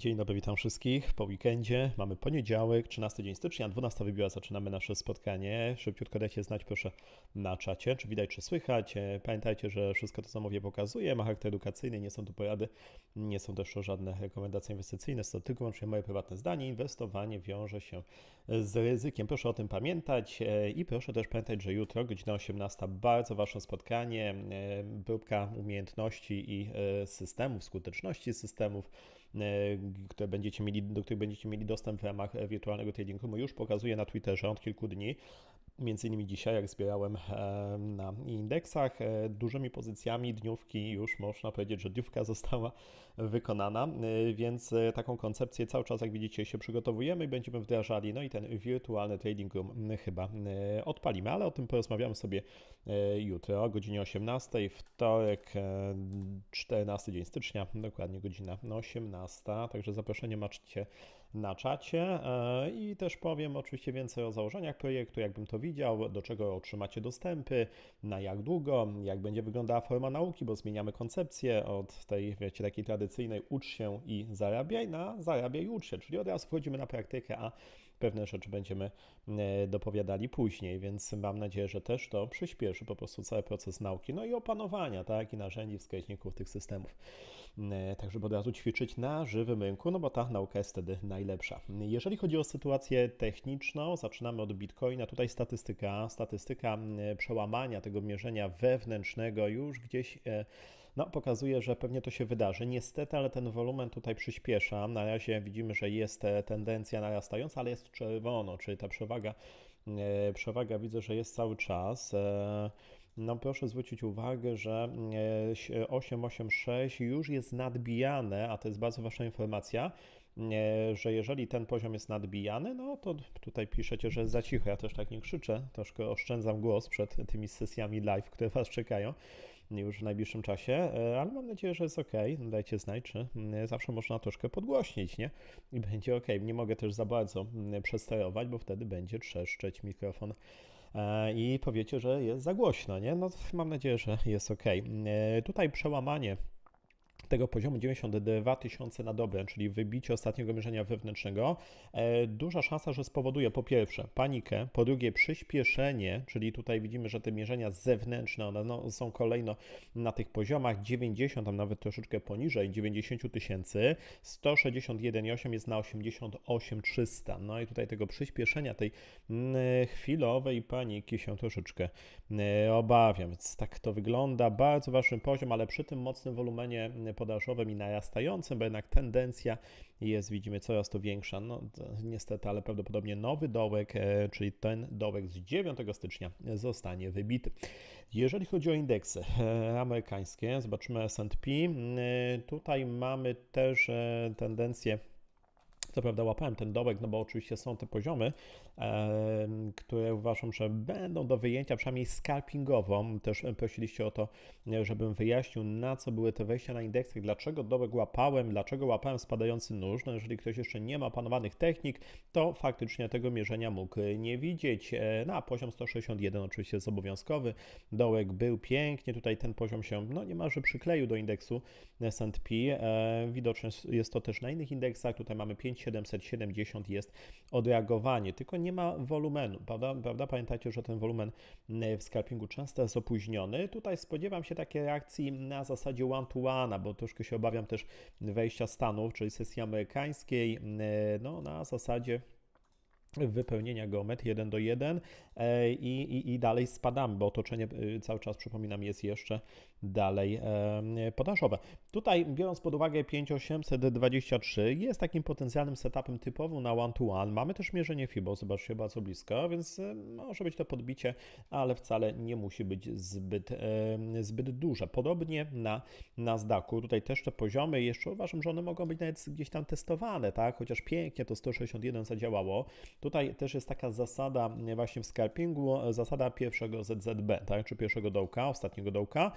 Dzień dobry, witam wszystkich po weekendzie. Mamy poniedziałek, 13 dzień stycznia, 12 wybiła, zaczynamy nasze spotkanie. Szybciutko dajcie znać proszę na czacie, czy widać, czy słychać. E, Pamiętajcie, że wszystko to, co mówię, pokazuję, ma charakter edukacyjny, nie są to porady, nie są też to żadne rekomendacje inwestycyjne, to tylko wyłącznie moje prywatne zdanie. Inwestowanie wiąże się z ryzykiem. Proszę o tym pamiętać e, i proszę też pamiętać, że jutro, godzina 18, bardzo ważne spotkanie, e, próbka umiejętności i systemów, skuteczności systemów które będziecie mieli, do których będziecie mieli dostęp w ramach wirtualnego trading roomu, już pokazuję na Twitterze od kilku dni. Między innymi dzisiaj, jak zbierałem na indeksach, e, dużymi pozycjami dniówki już można powiedzieć, że dniówka została wykonana, e, więc e, taką koncepcję cały czas, jak widzicie, się przygotowujemy i będziemy wdrażali. No i ten wirtualny trading room chyba odpalimy, ale o tym porozmawiamy sobie jutro o godzinie 18, wtorek 14 dzień stycznia, dokładnie godzina 18, także zaproszenie macie na czacie. E, i też powiem oczywiście więcej o założeniach projektu, jakbym to widział, do czego otrzymacie dostępy, na jak długo, jak będzie wyglądała forma nauki, bo zmieniamy koncepcję od tej, wiecie, takiej tradycyjnej ucz się i zarabiaj na zarabiaj i ucz się, czyli od razu wchodzimy na praktykę, a pewne rzeczy będziemy e, dopowiadali później, więc mam nadzieję, że też to przyspieszy po prostu cały proces nauki, no i opanowania, tak, i narzędzi, wskaźników tych systemów. E, tak, żeby od razu ćwiczyć na żywym rynku, no bo ta nauka jest wtedy najlepsza. Jeżeli chodzi o sytuację techniczną, zaczynamy od Bitcoina. Tutaj statystyka, statystyka przełamania tego mierzenia wewnętrznego już gdzieś e, no, pokazuje, że pewnie to się wydarzy. Niestety, ale ten wolumen tutaj przyspiesza. Na razie widzimy, że jest e, tendencja narastająca, ale jest czerwono, czyli ta przewaga, przewaga widzę, że jest cały czas. No proszę zwrócić uwagę, że 886 e, już jest nadbijane, a to jest bardzo ważna informacja, e, że jeżeli ten poziom jest nadbijany, no to tutaj piszecie, że jest za cicho. Ja też tak nie krzyczę, troszkę oszczędzam głos przed tymi sesjami live, które Was czekają już w najbliższym czasie, e, ale mam nadzieję, że jest ok. Dajcie znać, czy zawsze można troszkę podgłośnić, nie? I będzie ok. Nie mogę też za bardzo przesterować, bo wtedy będzie trzeszczeć mikrofon E, i powiecie, że jest za głośno, nie? No mam nadzieję, że jest ok. E, tutaj przełamanie tego poziomu 92 tysiące na dobę, czyli wybicie ostatniego mierzenia wewnętrznego, e, duża szansa, że spowoduje po pierwsze panikę, po drugie przyspieszenie, czyli tutaj widzimy, że te mierzenia zewnętrzne, one no, są kolejno na tych poziomach 90, tam nawet troszeczkę poniżej 90 tysięcy, 161,8 jest na 88 300. No i tutaj tego przyspieszenia, tej mm, chwilowej paniki się troszeczkę mm, obawiam, więc tak to wygląda. Bardzo ważny poziom, ale przy tym mocnym wolumenie podażowym i narastającym, bo jednak tendencja jest, widzimy, coraz to większa. No, niestety, ale prawdopodobnie nowy dołek, e, czyli ten dołek z 9 stycznia zostanie wybity. Jeżeli chodzi o indeksy e, amerykańskie, zobaczymy S&P. E, tutaj mamy też tendencję co prawda łapałem ten dołek, no bo oczywiście są te poziomy, które uważam, że będą do wyjęcia, przynajmniej scalpingowo. Też prosiliście o to, żebym wyjaśnił, na co były te wejścia na indeksy, dlaczego dołek łapałem, dlaczego łapałem spadający nóż. No jeżeli ktoś jeszcze nie ma opanowanych technik, to faktycznie tego mierzenia mógł nie widzieć. E, na poziom 161 oczywiście jest obowiązkowy. Dołek był pięknie, tutaj ten poziom się no niemalże przykleił do indeksu S&P. E, widoczne jest to też na innych indeksach. Tutaj mamy 5 770 jest odreagowanie, tylko nie ma wolumenu, prawda? prawda? Pamiętajcie, że ten wolumen e, w scalpingu często jest opóźniony. Tutaj spodziewam się takiej reakcji na zasadzie one-to-one, bo troszkę się obawiam też wejścia Stanów, czyli sesji amerykańskiej, e, no na zasadzie wypełnienia geometrii 1 do 1 e, i, i, i dalej spadamy, bo otoczenie cały czas, przypominam, jest jeszcze dalej podażowe. Tutaj biorąc pod uwagę 5823 jest takim potencjalnym setupem typowym na one-to-one. Mamy też mierzenie FIBO, zobaczcie bardzo blisko, więc może być to podbicie, ale wcale nie musi być zbyt, zbyt duże. Podobnie na Nasdaqu, tutaj też te poziomy, jeszcze uważam, że one mogą być nawet gdzieś tam testowane, tak? chociaż pięknie to 161 zadziałało. Tutaj też jest taka zasada właśnie w scalpingu, zasada pierwszego ZZB, tak? czy pierwszego dołka, ostatniego dołka,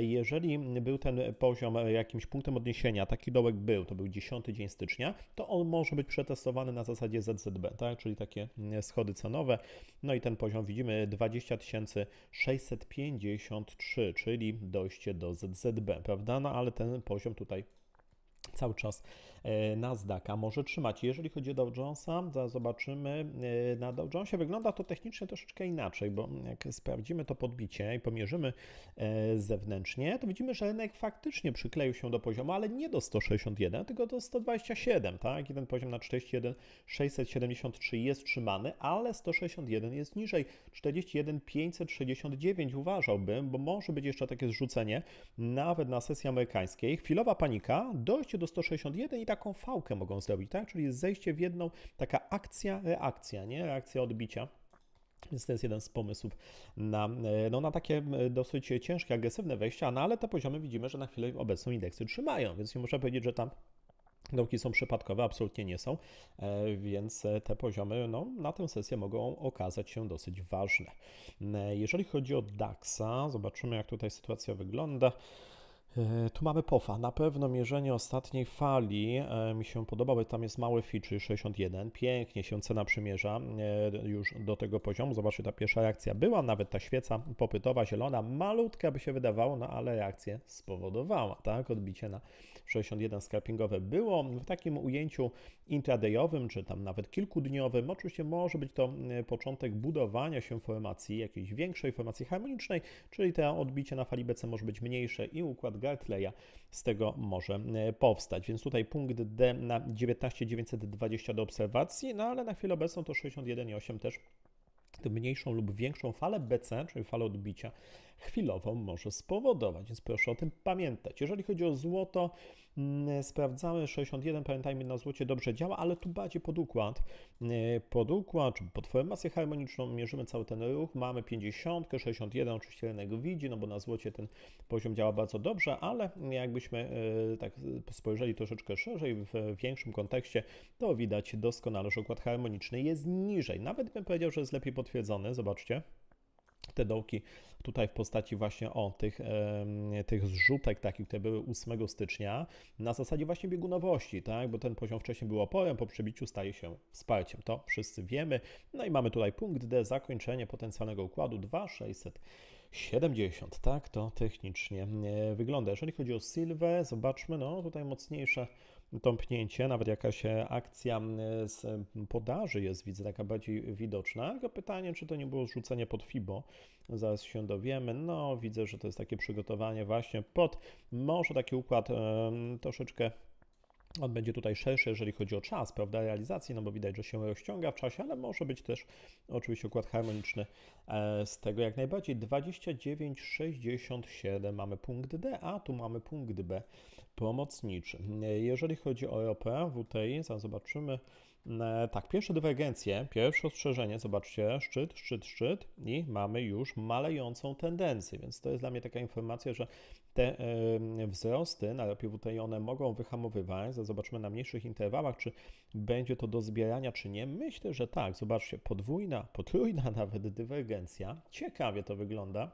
jeżeli był ten poziom jakimś punktem odniesienia, taki dołek był, to był 10 dzień stycznia, to on może być przetestowany na zasadzie ZZB, tak? czyli takie schody cenowe. No i ten poziom widzimy 20 653, czyli dojście do ZZB, prawda? No ale ten poziom tutaj cały czas e, Nasdaqa może trzymać. Jeżeli chodzi o Dow Jonesa, zobaczymy, e, na Dow Jonesie wygląda to technicznie troszeczkę inaczej, bo jak sprawdzimy to podbicie i pomierzymy e, zewnętrznie, to widzimy, że rynek faktycznie przykleił się do poziomu, ale nie do 161, tylko do 127, tak? I ten poziom na 41 673 jest trzymany, ale 161 jest niżej. 41 569 uważałbym, bo może być jeszcze takie zrzucenie nawet na sesji amerykańskiej. Chwilowa panika, dojście do 161 i taką fałkę mogą zrobić, tak? Czyli zejście w jedną, taka akcja, reakcja, nie? Reakcja odbicia. Więc to jest jeden z pomysłów na, no, na takie dosyć ciężkie, agresywne wejścia, no ale te poziomy widzimy, że na chwilę obecną indeksy trzymają, więc nie można powiedzieć, że tam Dołki są przypadkowe, absolutnie nie są, e, więc te poziomy no, na tę sesję mogą okazać się dosyć ważne. E, jeżeli chodzi o DAXa, zobaczymy jak tutaj sytuacja wygląda. E, tu mamy POFA. Na pewno mierzenie ostatniej fali e, mi się podoba, bo tam jest mały feature 61. Pięknie się cena przymierza e, już do tego poziomu. Zobaczcie, ta pierwsza reakcja była, nawet ta świeca popytowa, zielona, malutka by się wydawało, no ale reakcję spowodowała, tak? Odbicie na 61 scalpingowe było w takim ujęciu intradayowym, czy tam nawet kilkudniowym. Oczywiście może być to początek budowania się formacji, jakiejś większej formacji harmonicznej, czyli to odbicie na fali BC może być mniejsze i układ Gartleya z tego może powstać. Więc tutaj punkt D na 19920 do obserwacji, no ale na chwilę obecną to 61,8 też tę mniejszą lub większą falę BC, czyli falę odbicia chwilową może spowodować, więc proszę o tym pamiętać. Jeżeli chodzi o złoto, mm, sprawdzamy 61, pamiętajmy, na złocie dobrze działa, ale tu bardziej pod układ, e, pod układ, czy pod formację harmoniczną mierzymy cały ten ruch, mamy 50, 61, oczywiście rynek widzi, no bo na złocie ten poziom działa bardzo dobrze, ale jakbyśmy e, tak spojrzeli troszeczkę szerzej, w większym kontekście, to widać doskonale, że układ harmoniczny jest niżej. Nawet bym powiedział, że jest lepiej potwierdzony, zobaczcie te dołki tutaj w postaci właśnie o tych, e, tych zrzutek takich, które były 8 stycznia na zasadzie właśnie biegunowości, tak, bo ten poziom wcześniej był oporem, po przebiciu staje się wsparciem, to wszyscy wiemy. No i mamy tutaj punkt D, zakończenie potencjalnego układu 2670, tak, to technicznie e, wygląda. Jeżeli chodzi o Silver, zobaczmy, no tutaj mocniejsze tąpnięcie, nawet jakaś akcja z podaży jest, widzę, taka bardziej widoczna. Tylko pytanie, czy to nie było zrzucenie pod FIBO, zaraz się dowiemy. No, widzę, że to jest takie przygotowanie właśnie pod może taki układ troszeczkę on będzie tutaj szerszy, jeżeli chodzi o czas, prawda, realizacji, no bo widać, że się rozciąga w czasie, ale może być też oczywiście układ harmoniczny e, z tego jak najbardziej. 29,67 mamy punkt D, a tu mamy punkt B pomocniczy. Jeżeli chodzi o Europę, WTI, zobaczymy, E, tak, pierwsze dywergencje, pierwsze ostrzeżenie, zobaczcie, szczyt, szczyt, szczyt i mamy już malejącą tendencję, więc to jest dla mnie taka informacja, że te wzrosty na WTI one mogą wyhamowywać. Zobaczymy na mniejszych interwałach, czy będzie to do zbierania, czy nie. Myślę, że tak. Zobaczcie, podwójna, potrójna nawet dywergencja. Ciekawie to wygląda.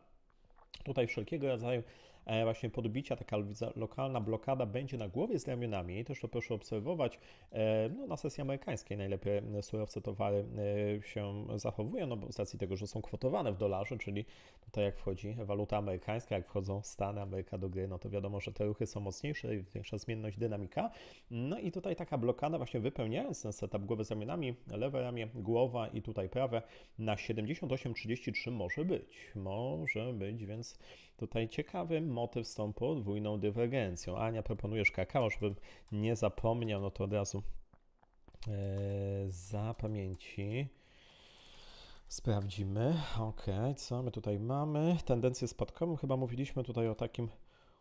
Tutaj wszelkiego rodzaju E, właśnie podbicia, taka lokalna blokada będzie na głowie z ramionami. Też to proszę obserwować. E, no, na sesji amerykańskiej najlepiej surowce towary e, się zachowują, no bo z racji tego, że są kwotowane w dolarze, czyli tutaj jak wchodzi waluta amerykańska, jak wchodzą Stany, Ameryka do gry, no to wiadomo, że te ruchy są mocniejsze większa zmienność, dynamika. No i tutaj taka blokada właśnie wypełniając ten setup głowy z ramionami, lewe ramię, głowa i tutaj prawe na 78,33 może być. Może być, więc Tutaj ciekawy motyw z tą podwójną dywergencją. Ania, proponujesz kakao, żebym nie zapomniał, no to od razu e, za pamięci sprawdzimy. Ok, co my tutaj mamy? Tendencję spadkową, chyba mówiliśmy tutaj o takim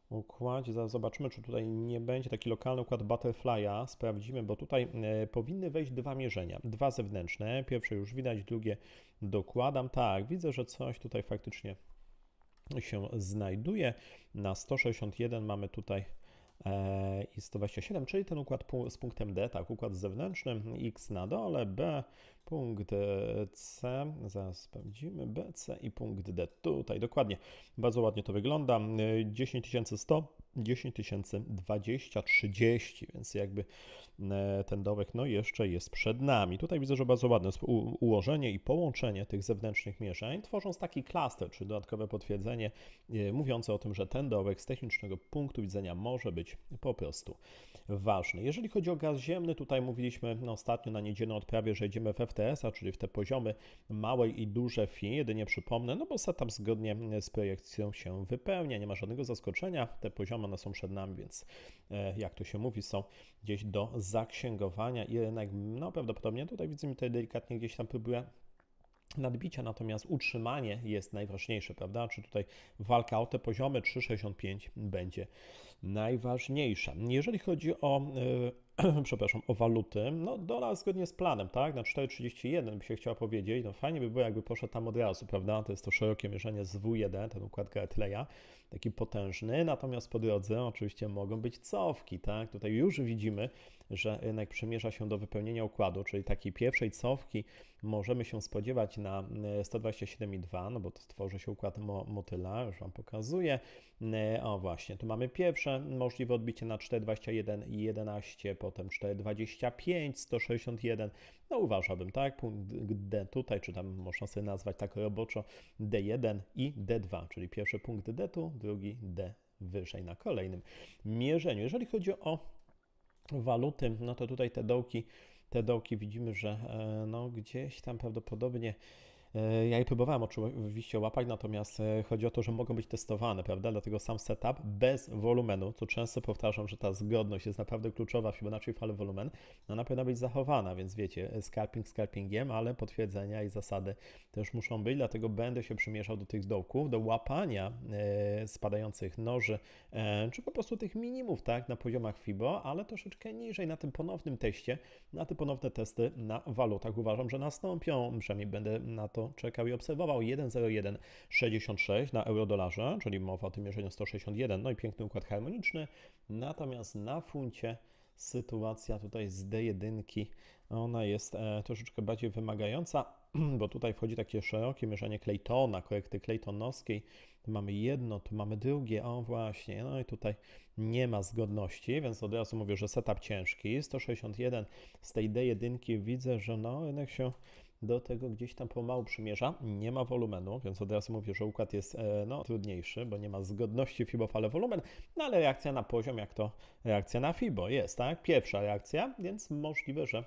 układzie. Zaraz zobaczymy, czy tutaj nie będzie taki lokalny układ butterfly'a. Sprawdzimy, bo tutaj e, powinny wejść dwa mierzenia. Dwa zewnętrzne. Pierwsze już widać, drugie dokładam. Tak, widzę, że coś tutaj faktycznie się znajduje. Na 161 mamy tutaj e, i 127, czyli ten układ z punktem D, tak, układ zewnętrzny, X na dole, B punkt e, C, zaraz sprawdzimy, BC i punkt D. Tutaj dokładnie, bardzo ładnie to wygląda. E, 10100, 10020, 30, więc jakby e, ten dołek no jeszcze jest przed nami. Tutaj widzę, że bardzo ładne ułożenie i połączenie tych zewnętrznych mierzeń, tworząc taki klaster, czy dodatkowe potwierdzenie e, mówiące o tym, że ten dołek z technicznego punktu widzenia może być po prostu ważny. Jeżeli chodzi o gaz ziemny, tutaj mówiliśmy no, ostatnio na niedzielnej odprawie, że idziemy w FTS-a, czyli w te poziomy małej i duże FI. Jedynie przypomnę, no bo setup zgodnie z projekcją się wypełnia, nie ma żadnego zaskoczenia. Te poziomy one są przed nami, więc e, jak to się mówi, są gdzieś do zaksięgowania i rynek, no prawdopodobnie tutaj widzimy tutaj delikatnie gdzieś tam próbuje nadbicia, natomiast utrzymanie jest najważniejsze, prawda? Czy tutaj walka o te poziomy 3,65 będzie najważniejsza. Jeżeli chodzi o, e, przepraszam, o waluty, no dolar zgodnie z planem, tak? Na 4,31 by się chciała powiedzieć, no fajnie by było, jakby poszedł tam od razu, prawda? To jest to szerokie mierzenie z W1, ten układ Gartleya, taki potężny, natomiast po drodze oczywiście mogą być cofki, tak? Tutaj już widzimy, że rynek przymierza się do wypełnienia układu, czyli takiej pierwszej cofki możemy się spodziewać na e, 127,2, no bo to tworzy się układ mo motyla, już Wam pokazuję. E, O właśnie, tu mamy pierwsze możliwe odbicie na 4,21 i 11, potem 4,25, 161. No uważałbym, tak, punkt D tutaj, czy tam można sobie nazwać tak roboczo D1 i D2, czyli pierwszy punkt D tu, drugi D wyżej na kolejnym mierzeniu. Jeżeli chodzi o waluty, no to tutaj te dołki, te dołki widzimy, że e, no gdzieś tam prawdopodobnie ja je próbowałem oczywiście łapać, natomiast e, chodzi o to, że mogą być testowane, prawda? Dlatego sam setup bez wolumenu, co często powtarzam, że ta zgodność jest naprawdę kluczowa w Fibonacci fale wolumen, no ona powinna być zachowana, więc wiecie, scalping scalpingiem, ale potwierdzenia i zasady też muszą być, dlatego będę się przymierzał do tych dołków, do łapania e, spadających noży, e, czy po prostu tych minimów, tak, na poziomach FIBO, ale troszeczkę niżej na tym ponownym teście, na te ponowne testy na walutach uważam, że nastąpią, przynajmniej będę na to czekał i obserwował. 1,0166 na euro-dolarze, czyli mowa o tym mierzeniu 161, no i piękny układ harmoniczny, natomiast na funcie sytuacja tutaj z D1, ona jest e, troszeczkę bardziej wymagająca, bo tutaj wchodzi takie szerokie mierzenie Claytona, korekty Claytonowskiej. Tu mamy jedno, tu mamy drugie, o właśnie, no i tutaj nie ma zgodności, więc od razu mówię, że setup ciężki. 161 z tej D1 widzę, że no rynek się do tego gdzieś tam pomału przymierza. Nie ma wolumenu, więc od razu mówię, że układ jest e, no, trudniejszy, bo nie ma zgodności FIBO fale wolumen, no ale reakcja na poziom, jak to reakcja na FIBO jest, tak? Pierwsza reakcja, więc możliwe, że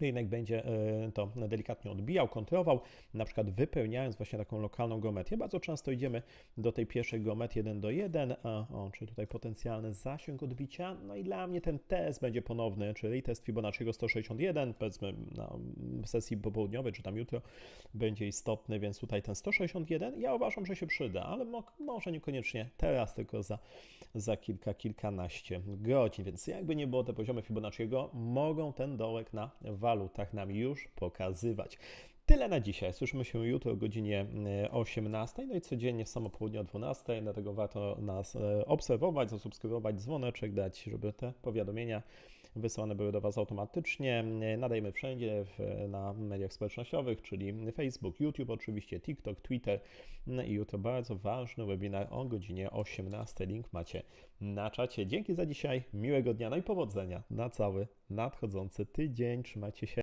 rynek będzie e, to delikatnie odbijał, kontrował, na przykład wypełniając właśnie taką lokalną geometrię. Bardzo często idziemy do tej pierwszej geometrii 1 do 1, a, o, czyli tutaj potencjalny zasięg odbicia. No i dla mnie ten test będzie ponowny, czyli test Fibonacciego 161, powiedzmy na sesji popołudniowej, czy tam jutro będzie istotny, więc tutaj ten 161 ja uważam, że się przyda, ale mo może niekoniecznie teraz, tylko za, za kilka, kilkanaście godzin, więc jakby nie było te poziomy Fibonacciego, mogą ten dołek na walutach nam już pokazywać. Tyle na dzisiaj. Słyszymy się jutro o godzinie 18, no i codziennie w samo południe o 12, dlatego warto nas e, obserwować, zasubskrybować, dzwoneczek dać, żeby te powiadomienia wysyłane były do Was automatycznie. Nadajemy wszędzie w, na mediach społecznościowych, czyli Facebook, YouTube, oczywiście TikTok, Twitter. No i jutro bardzo ważny webinar o godzinie 18. Link macie na czacie. Dzięki za dzisiaj, miłego dnia, no i powodzenia na cały nadchodzący tydzień. Trzymajcie się.